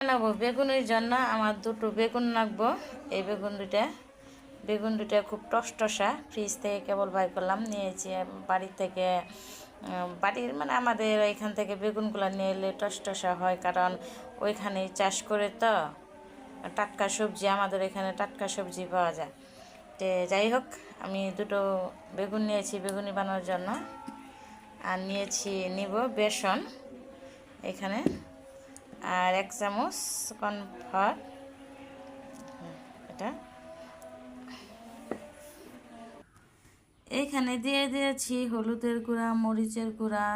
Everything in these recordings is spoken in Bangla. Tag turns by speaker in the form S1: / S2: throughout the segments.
S1: বানাবো, বেগুনের জন্য আমার দুটো বেগুন লাগবো এই বেগুন দুটা বেগুন দুটা খুব টসটসা। ফ্রিজ থেকে কেবল বাই করলাম, নিয়েছি বাড়ি থেকে বাড়ির মানে আমাদের এখান থেকে বেগুনগুলো নিয়ে এলে টসটসা হয়, কারণ ওইখানে চাষ করে তো টাটকা সবজি, আমাদের এখানে টাটকা সবজি পাওয়া যায়। তো যাই হোক, আমি দুটো বেগুন নিয়েছি বেগুনি বানানোর জন্য। আর নিয়েছি, নিব বেসন, এখানে। আর এক চামচ কর্নফ্লাওয়ার। এটা। এইখানে দিয়ে দিয়েছি হলুদের গুঁড়া, মরিচের গুঁড়া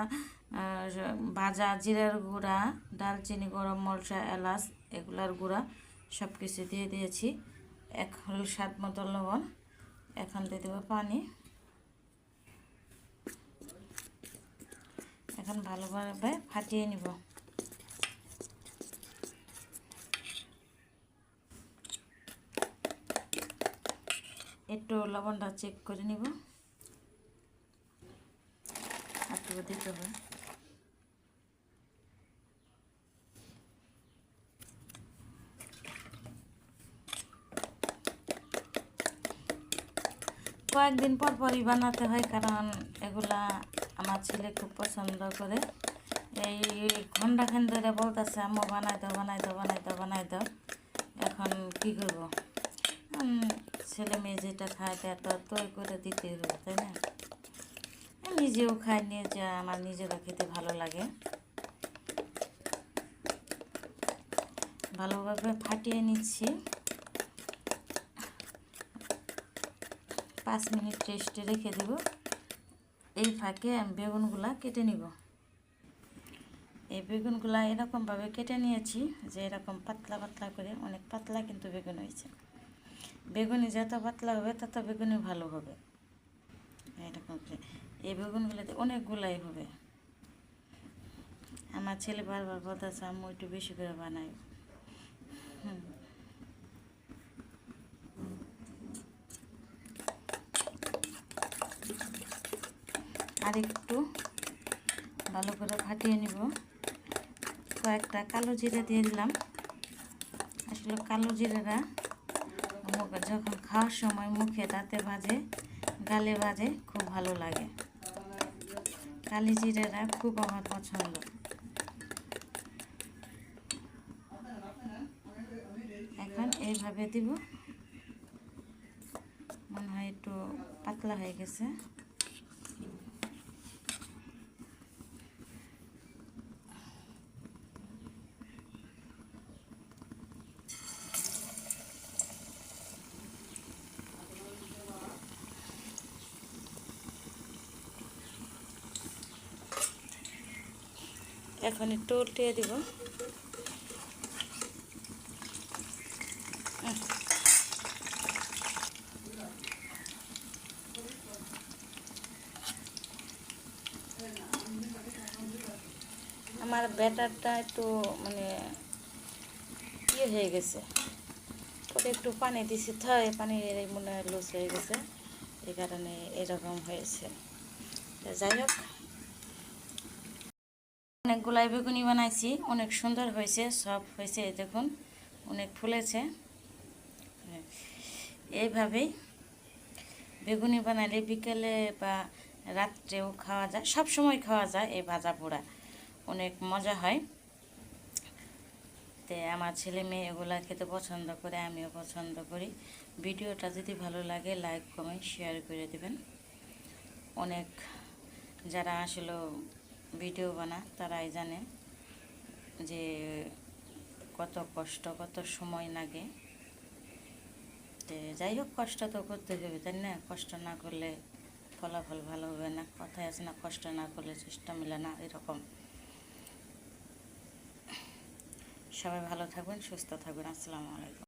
S1: ভাজা জিরার গুঁড়া, ডালচিনি, গরম মশলা, এলাচ, এগুলার গুঁড়া সব কিছু দিয়ে দিয়েছি। হল স্বাদ মতো লবণ। এখন দিয়ে দেবো পানি। এখন ভালোভাবে ফাটিয়ে নিব। একটু লবণটা চেক করে নিব। একটু দিতে হবে। কয়েকদিন পর পরই বানাতে হয়, কারণ এগুলা আমার ছেলে খুব পছন্দ করে। এই ঘন্টাখান ধরে বলতেছে, আম্মু বানাই দাও বানাই দাও বানাই দাও বানাই দাও। এখন কি করব? ছেলে মেয়ে যেটা খায় তা তৈরি করে দিতে হবে, তাই না? নিজেও খাই নিয়ে যা আমার নিজেরও খেতে ভালো লাগে। ভালোভাবে ফাটিয়ে নিচ্ছি। পাঁচ মিনিট রেস্টে রেখে দেব। এই ফাঁকে আমি বেগুনগুলা কেটে নিব। এই বেগুনগুলা এরকমভাবে কেটে নিয়েছি যে এরকম পাতলা পাতলা করে, অনেক পাতলা কিন্তু বেগুন হয়েছে। বেগুনি যত পাতলা হবে, তত বেগুনি ভালো হবে। এরকম এই বেগুনগুলোতে অনেকগুলাই হবে। আমার ছেলে বারবার বলতেছে, আম্মু একটু বেশি করে বানাই। আর একটু ভালো করে ফাটিয়ে নিব। কয়েকটা কালো জিরা দিয়ে দিলাম। আসলে কালো জিরেরা মুখ- যখন খাওয়ার সময় মুখে দাঁতে বাজে, গালে বাজে, খুব ভালো লাগে। কালি জিরেরা খুব আমার পছন্দ। এখন এইভাবে দিব। মনে হয় একটু পাতলা হয়ে গেছে। এখন একটু উল্টিয়ে দিব। আমার ব্যাটারটা একটু মানে ইয়ে হয়ে গেছে। ওটা একটু পানি দিছি থয় পানি মনে লুজ হয়ে গেছে। এই কারণে এরকম হয়েছে। যাই হোক অনেকগুলাই বেগুনি বানাইছি, অনেক সুন্দর হয়েছে, সব হয়েছে দেখুন, অনেক ফুলেছে। এইভাবেই বেগুনি বানালে বিকেলে বা রাত্রেও খাওয়া যায়, সব সময় খাওয়া যায় এই ভাজা পোড়া, অনেক মজা হয়। তে আমার ছেলে মেয়ে এগুলা খেতে পছন্দ করে, আমিও পছন্দ করি। ভিডিওটা যদি ভালো লাগে লাইক কমেন্ট শেয়ার করে দেবেন। অনেক যারা আসলে ভিডিও বানা তারাই জানে যে কত কষ্ট, কত সময় লাগে। যাই হোক, কষ্ট তো করতে হবে, তাই না? কষ্ট না করলে ফলাফল ভালো হবে না। কথায় আছে না, কষ্ট না করলে চেষ্টা মিলে না, এরকম। সবাই ভালো থাকবেন, সুস্থ থাকবেন। আসসালামু আলাইকুম।